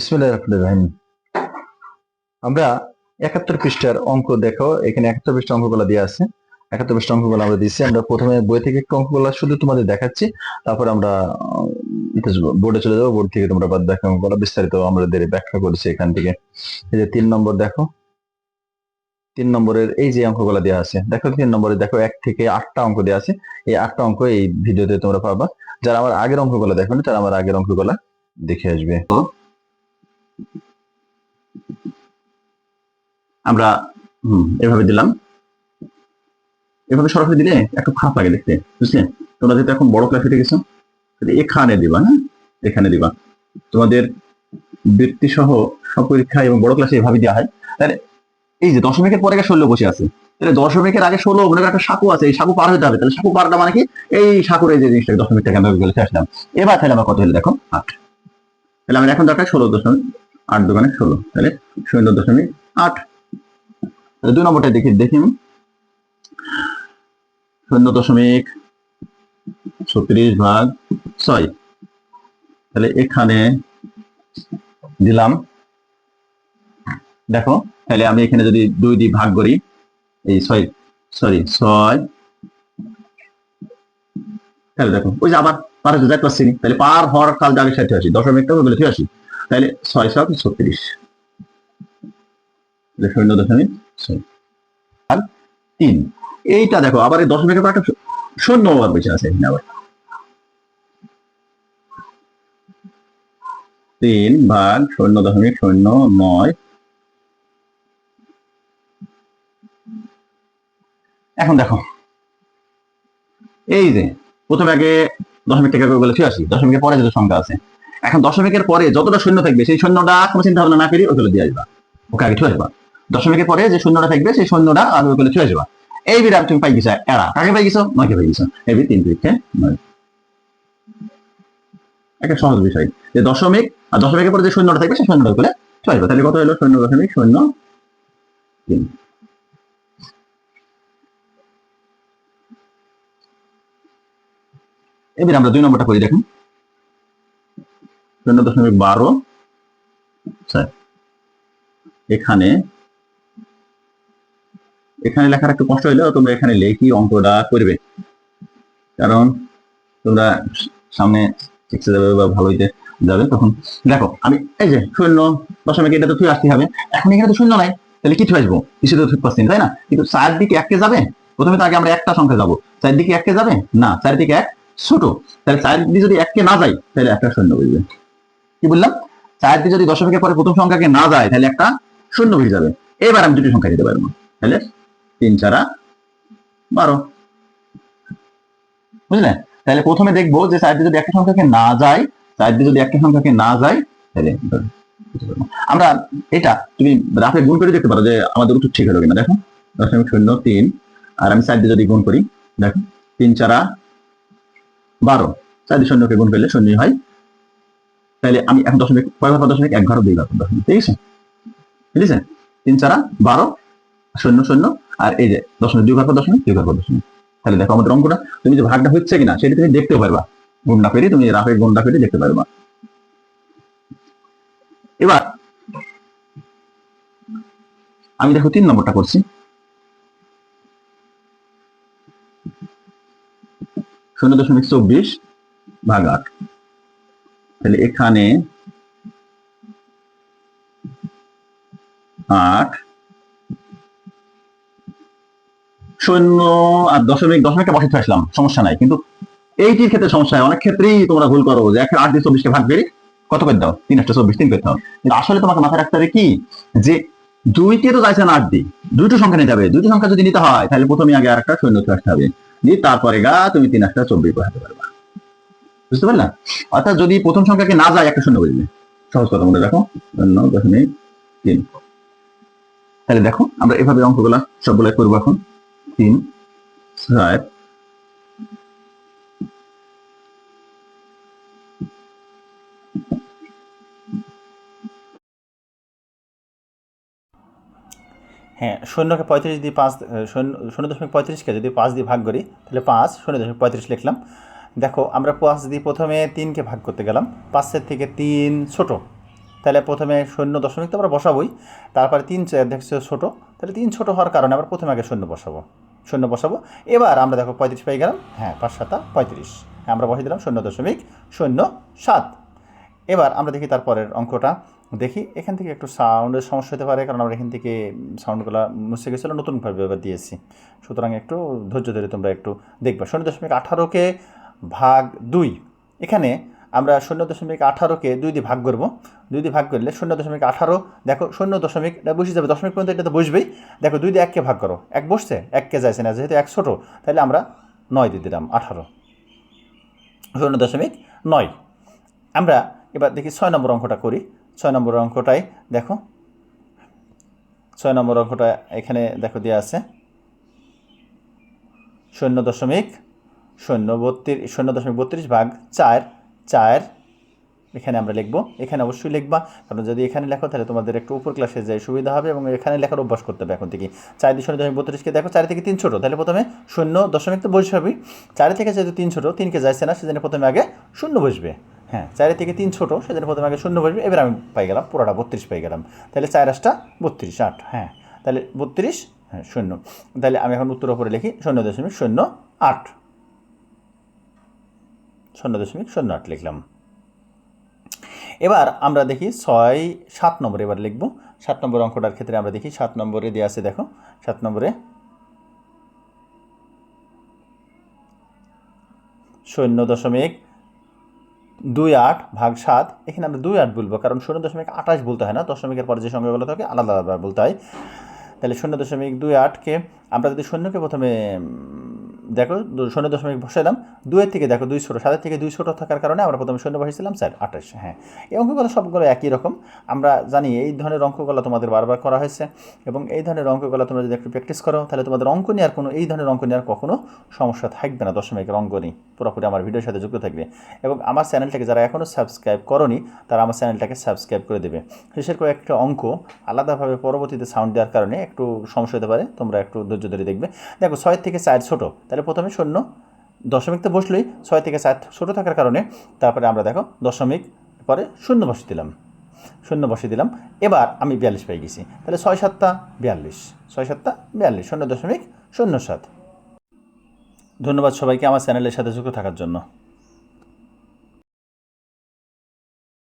বিসমিল্লাহ আমরা একাত্তর পৃষ্ঠার অঙ্ক দেখো, এখানে একাত্তর পৃষ্ঠা অঙ্কগুলো দিয়ে আছে। একাত্তর পৃষ্ঠা অঙ্কগুলো আমরা দিচ্ছি আমরা প্রথমে বই থেকে একটু অঙ্কগুলো শুধু তোমাদের দেখাচ্ছি, তারপর আমরা বোর্ডে চলে যাব বোর্ড থেকে তোমরা বাদ দেখো অঙ্কগুলো বিস্তারিত আমাদের ব্যাখ্যা করেছি এখান থেকে। এই যে তিন নম্বর দেখো। তিন নম্বরের এই যে অঙ্কগুলো দেওয়া আছে, দেখো তিন নম্বরে দেখো এক থেকে আটটা অঙ্ক দেওয়া আছে। এই আটটা অঙ্ক এই ভিডিওতে তোমরা পাবা। যারা আমার আগের অঙ্কগুলো দেখো তারা আমার আগের অঙ্কগুলো দেখে আসবে। আমরা এভাবে দিলাম। এভাবে সরাসরি দিলে একটু খারাপ লাগে দেখতে, বুঝলে? তোমরা যেহেতু এখন বড় ক্লাসে গেছো এখানে দিবা হ্যাঁ? এখানে দিবা। তোমাদের বৃত্তি সহ সব পরীক্ষা এবং বড় ক্লাসে এভাবে দেওয়া হয়। তাহলে এই যে দশমিকের পরে ষোলো বসে আছে, তাহলে দশমিকের আগে ষোলো মনে একটা সাঁকু আছে, এই সাঁকু পার হতে হবে, তাহলে সাঁকু পারটা মানে কি? এই সাঁকুর এই যে জিনিসটা দশমিক থেকে আমরা বলে আসলাম। এবার তাহলে আমার কত হলো দেখো? আট। তাহলে আমার এখন দরকার ষোলো দশমিক আট দোকানে ষোলো। তাহলে শূন্য দশমিক আট। দুই নম্বরটা দেখি দেখি আমি। শূন্য দশমিক ছত্রিশ ভাগ ছয়। তাহলে এখানে দিলাম। দেখো, তাহলে আমি এখানে যদি দুই দিয়ে ভাগ করি, এই ছয় সরি, ছয়। তাহলে দেখো, ওই যে আবার পার হতে যাই পাচ্ছি তাহলে পার হওয়ার কাল আগে সাথে আসি, দশমিকটা বলে আসি। তাহলে ছয় সাত ছত্রিশ। শূন্য দশমিক ছয়। আর তিন। এইটা দেখো, আবার এই দশমিকের পর একটা শূন্য আবার বেঁচে আছে আবার। তিন ভাগ শূন্য দশমিক শূন্য নয়। এখন দেখো, এই যে প্রথমে আগে দশমিক থেকে বলে ছিয়াশি, দশমিকের পরে যত সংখ্যা আছে এখন দশমিকের পরে যতটা শূন্য থাকবে, সেই শূন্যটা কোনো চিন্তা ভাবনা না করি ওগুলো দিয়ে আসবা। ওকে, আগে ছুঁয়ে আসবা। দশমিকের পরে যে শূন্যটা থাকবে, সেই শূন্যটা আগে ওগুলো ছুঁয়ে আসবা। এই বিরাট তুমি পাই গেছো এরা। কাকে পাই গেছো নয়কে পাই গেছো এই বি, তিন পরীক্ষা নয়। একটা সহজ বিষয়। যে দশমিক আর দশমিকের পরে যে শূন্যটা থাকবে, সেই শূন্যটা ওগুলো ছুঁয়ে আসবা। তাহলে কত হলো? শূন্য দশমিক, শূন্য, তিন। এবার আমরা দুই নম্বরটা করি, দেখুন। শূন্য দশমিক বারো। আচ্ছা, এখানে এখানে লেখার একটু কষ্ট হইলেও তোমরা এখানে লেখি অঙ্কটা করবে। কারণ তোমরা সামনে শিখতে যাবে বা ভালো হইতে যাবে তখন দেখো আমি এই যে শূন্য দশমিক এটা তো তুই আসতে হবে। এখন এখানে তো শূন্য নাই তাহলে কিছু আসব কিছু তো ঠিক পাচ্ছি তাই না? কিন্তু চার দিকে এককে যাবে? প্রথমে তো আগে আমরা একটা সংখ্যা যাব। চার দিকে এককে যাবে? না চার দিকে এক ছোট। তাহলে চার দিকে যদি এককে না যাই তাহলে একটা শূন্য বুঝবে কি বললাম? চার দিকে যদি দশমিকের পরে প্রথম সংখ্যাকে না যায়, তাহলে একটা শূন্য বুঝে যাবে। এবার আমি দুটি সংখ্যা দিতে পারব। তাহলে তিন, চারা বারো। বুঝলে? তাহলে প্রথমে দেখব যে চার দিয়ে যদি একটা সংখ্যাকে না যায় চার দিয়ে যদি একটা সংখ্যাকে না যায়, তাহলে আমরা এটা তুমি রাফে গুণ করে দেখতে পারো যে আমাদের উত্তর ঠিক হলো কিনা। দেখো, দশমিক শূন্য, তিন। আর আমি চার দিয়ে যদি গুণ করি, দেখো, তিন, চারা বারো। চার দিয়ে শূন্যকে গুণ করলে শূন্যই হয়। তাহলে আমি এখন দশমিক কয় ঘর দশমিক এক ঘর দুই ঘর দশমিক ঠিক আছে? ঠিক আছে? তিন চারা, বারো, শূন্য শূন্য, আর এই যে দশমিক দুই ঘর দশমিক, দুই ঘর দশমিক। তাহলে দেখো আমাদের অঙ্কটা, তুমি যে ভাগটা হচ্ছে কিনা, সেটা তুমি দেখতে পারবা। গুণটা করে তুমি রাফের গুণটা করে দেখতে পারবা। এবার, আমি দেখো তিন নম্বরটা করছি। শূন্য দশমিক চব্বিশ ভাগ আট। তাহলে এখানে আট শূন্য আর দশমিক দশমিকটা বসাতে আসলাম সমস্যা নাই। কিন্তু এইটির ক্ষেত্রে সমস্যা হয় অনেক ক্ষেত্রেই তোমরা ভুল করো যে একটা আট দিয়ে চব্বিশকে ভাগ বেরি কত করে দাও? তিন একটা চব্বিশ, তিন করে দাও। কিন্তু আসলে তোমাকে মাথায় রাখতে হবে কি? যে দুইকে তো যাইছে না আট দি দুইটো সংখ্যা নিতে হবে। দুইটো সংখ্যা যদি নিতে হয়, তাহলে প্রথমে আগে আর একটা শূন্য আসতে হবে। দিয়ে তারপরে গা, তুমি তিন একটা চব্বিশ বসাতে পারবা। বুঝতে পারলা? অর্থাৎ যদি প্রথম সংখ্যাকে না যায়, একটা শূন্য বুঝবে সহজ কথা মনে রাখো শূন্য দশমিক তিন। তাহলে দেখো, আমরা এভাবে অঙ্কগুলা সবগুলো করব এখন। তিন চার হ্যাঁ শূন্যকে পঁয়ত্রিশ দিয়ে পাঁচ, শূন্য শূন্য দশমিক পঁয়ত্রিশকে যদি পাঁচ দিয়ে ভাগ করি, তাহলে পাঁচ, শূন্য দশমিক পঁয়ত্রিশ লিখলাম। দেখো, আমরা পাঁচ দিয়ে প্রথমে তিনকে ভাগ করতে গেলাম। পাঁচের থেকে তিন ছোট। তাহলে প্রথমে শূন্য দশমিক তো আমরা বসাবোই। তারপরে তিন দেখছ, ছোটো। তাহলে তিন ছোটো হওয়ার কারণে আমরা প্রথমে আগে শূন্য বসাবো। শূন্য বসাবো। এবার আমরা দেখো পঁয়ত্রিশ পেয়ে গেলাম। হ্যাঁ পাঁচ সাতা পঁয়ত্রিশ। হ্যাঁ আমরা বসিয়ে দিলাম শূন্য দশমিক, শূন্য সাত। এবার আমরা দেখি তারপরের অঙ্কটা। দেখি, এখান থেকে একটু সাউন্ডের সমস্যা হতে পারে, কারণ আমরা এখান থেকে সাউন্ডগুলো মুছে গেছিল, নতুনভাবে এবার দিয়েছি। সুতরাং একটু ধৈর্য ধরে তোমরা একটু দেখবে। শূন্য দশমিক আঠারোকে ভাগ দুই। এখানে আমরা শূন্য দশমিক আঠারোকে দুই দিয়ে ভাগ করব। দুই দিয়ে ভাগ করলে শূন্য দশমিক আঠারো, দেখো শূন্য দশমিক, এটা বসে যাবে। দশমিক পর্যন্ত এটা তো বসবেই। দেখো দুই দিয়ে এককে ভাগ করো। এক বসছে, এককে যাইছে না। যেহেতু এক ছোটো, তাহলে আমরা নয় দিয়ে দিলাম আঠারো। শূন্য দশমিক নয়। আমরা এবার দেখি ছয় নম্বর অঙ্কটা করি। ছয় নম্বর অঙ্কটাই দেখো। ছয় নম্বর অঙ্কটা এখানে দেখো দেওয়া আছে। শূন্য দশমিক শূন্য বত্রিশ শূন্য দশমিক বত্রিশ ভাগ চার চার, এখানে আমরা লিখব, এখানে অবশ্যই লিখবা। কারণ যদি এখানে লেখো, তাহলে তোমাদের একটু উপর ক্লাসে যাই সুবিধা হবে এবং এখানে লেখার অভ্যাস করতে হবে এখন থেকে। চার শূন্য দশমিক বত্রিশকে দেখো, চারি থেকে তিন ছোটো, তাহলে প্রথমে শূন্য দশমিক তো বসে হবে চারি থেকে যেহেতু তিন ছোটো, তিনকে যাইছে না, সেজন্য প্রথমে আগে শূন্য বসবে। হ্যাঁ চারি থেকে তিন ছোটো, সেজন্য প্রথমে আগে শূন্য বসবে। এবার আমি পাই গেলাম, পুরোটা বত্রিশ পাই গেলাম। তাহলে চার আসটা বত্রিশ, আট হ্যাঁ। তাহলে বত্রিশ হ্যাঁ শূন্য। তাহলে আমি এখন উত্তর উপরে লিখি শূন্য দশমিক শূন্য আট। শূন্য দশমিক শূন্য আট লিখলাম। এবার আমরা দেখি ছয়, সাত নম্বরে এবার লিখব। সাত নম্বর অঙ্কটার ক্ষেত্রে আমরা দেখি সাত নম্বরে দেওয়া আছে, দেখো, সাত নম্বরে শূন্য দশমিক দুই আট ভাগ সাত, এখানে আমরা দুই আট বলব, কারণ শূন্য দশমিক আঠাশ বলতে হয় না, দশমিকের পরে যে সংখ্যাগুলো থাকে আলাদা আলাদা বলতে হয়। তাহলে শূন্য দশমিক দুই আটকে আমরা যদি শূন্যকে প্রথমে দেখো শূন্য দশমিক বসাইলাম। দুয়ের থেকে দেখো, দুই ছোটো, সাতের থেকে দুই ছোটো থাকার কারণে আমরা প্রথমে শূন্য বসেছিলাম স্যার আঠাশ হ্যাঁ। এই অঙ্কগুলো সবগুলো একই রকম। আমরা জানি এই ধরনের অঙ্কগুলো তোমাদের বারবার করা হয়েছে এবং এই ধরনের অঙ্কগুলো তোমরা যদি একটু প্র্যাকটিস করো, তাহলে তোমাদের অঙ্ক নেওয়ার কোনো, এই ধরনের অঙ্ক নেওয়ার কখনো সমস্যা থাকবে না দশমিকের অঙ্ক নেই পুরোপুরি আমার ভিডিওর সাথে যুক্ত থাকবে। এবং আমার চ্যানেলটাকে যারা এখনও সাবস্ক্রাইব করনি, তারা আমার চ্যানেলটাকে সাবস্ক্রাইব করে দেবে। শেষের কয়েকটা অঙ্ক আলাদাভাবে পরবর্তীতে সাউন্ড দেওয়ার কারণে একটু সমস্যা হতে পারে, তোমরা একটু ধৈর্য ধরে দেখবে। দেখো ছয় থেকে চার ছোটো, তাহলে প্রথমে শূন্য দশমিক তো বসলেই ছয় থেকে সাত ছোটো থাকার কারণে তারপরে আমরা দেখো দশমিক পরে শূন্য বসে দিলাম। শূন্য বসে দিলাম। এবার আমি বিয়াল্লিশ পেয়ে গেছি। তাহলে ছয় সাতটা বিয়াল্লিশ। ছয় সাতটা বিয়াল্লিশ। শূন্য দশমিক শূন্য সাত। ধন্যবাদ সবাইকে আমার চ্যানেলের সাথে যুক্ত থাকার জন্য।